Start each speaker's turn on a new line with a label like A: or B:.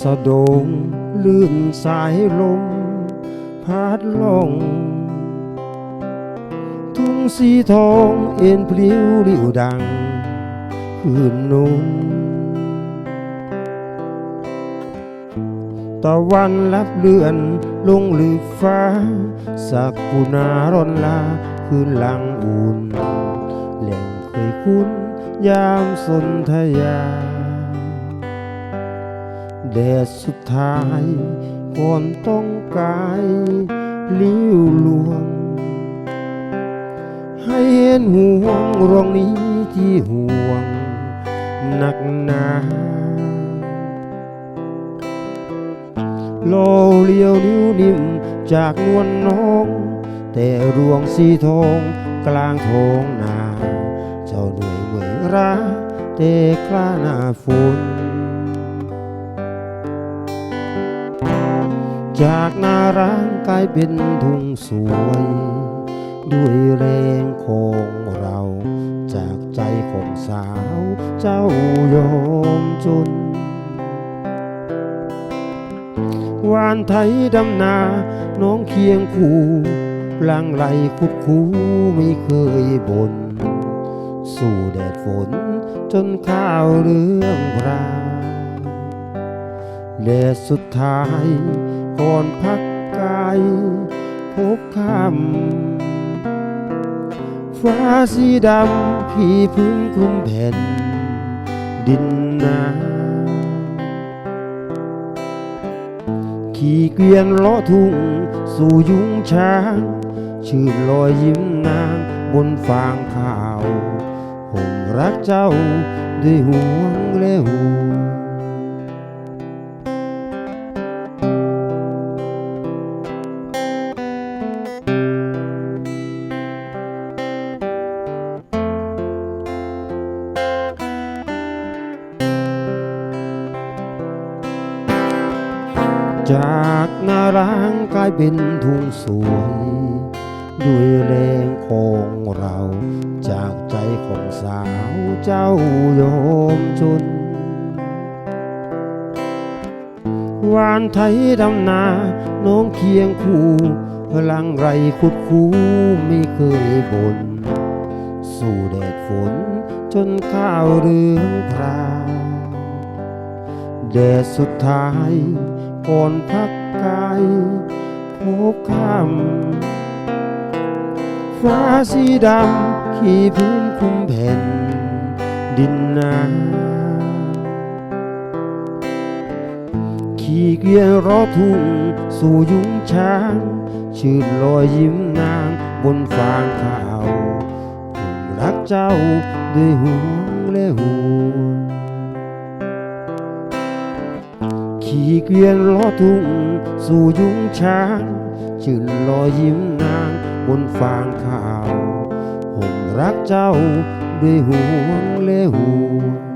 A: สะโดงลื่นสายลมพัดลงทุ่งสีทองเอ็นพลิ้วริ้วดังคืนนุ่มตะวันลับเลือนลงลืบฟ้า สักกุณารอนลาคืนหลังอุ่นแหล่งเคยคุ้นยามสนธยา แดดสุดท้ายก่อนต้องกายลิ้วลวง ให้เห็นห่วงรองนี้ที่ห่วงหนักหนาโลเลียวนิ้วนิ่มจากนวลน้อง แต่รวงสีทองกลางท้องนา เจ้าเหนื่อยเหมยราแต่คลาหน้าฝน จากนาร้างกลายเป็นทุ่งสวย ด้วยแรงของเรา จากใจของสาวเจ้ายอมจนวานไทยดำนา น้องเคียงคู่ลังไหลคุดคูไม่เคยบน่นสู้แดดฝนจนข้าวเรื่องราวและสุดท้าย ก่อนพักกายพบคำฟ้าสีดำที่พื้นคลุมแผ่น ดินนาขี่เกวียนล้อทุ่งสู่ยุงช้าง ชื่นลอยยิ้มนางบนฟางข้าวห่มรักเจ้าด้วยห่วงและห่วง จากนาร้างกลายเป็นทุ่งสวย ด้วยแรงของเราจากใจของสาวเจ้ายอมจนวานไทยดำนาน้องเคียงคู่พลังไรคุดคูไม่เคยบน่นสู้แดดฝนจนข้าวเรืองพราว แดดสุดท้ายก่อนพักกายพบคำฟ้าสีดำขี่พื้นคลุมแผ่น ดินนาขี่เกวียนรอทุ่งสู่ยุงช้างชื่นลอยยิ้มนางบนฟางข้าวผมรักเจ้าด้วยห่วงและห่วง ขี่เกวียนล้อทุ่งสู่ยุงช้างชื่นรอยยิ้มนางบนฟางขาวห่มรักเจ้าด้วยห่วงเลหัว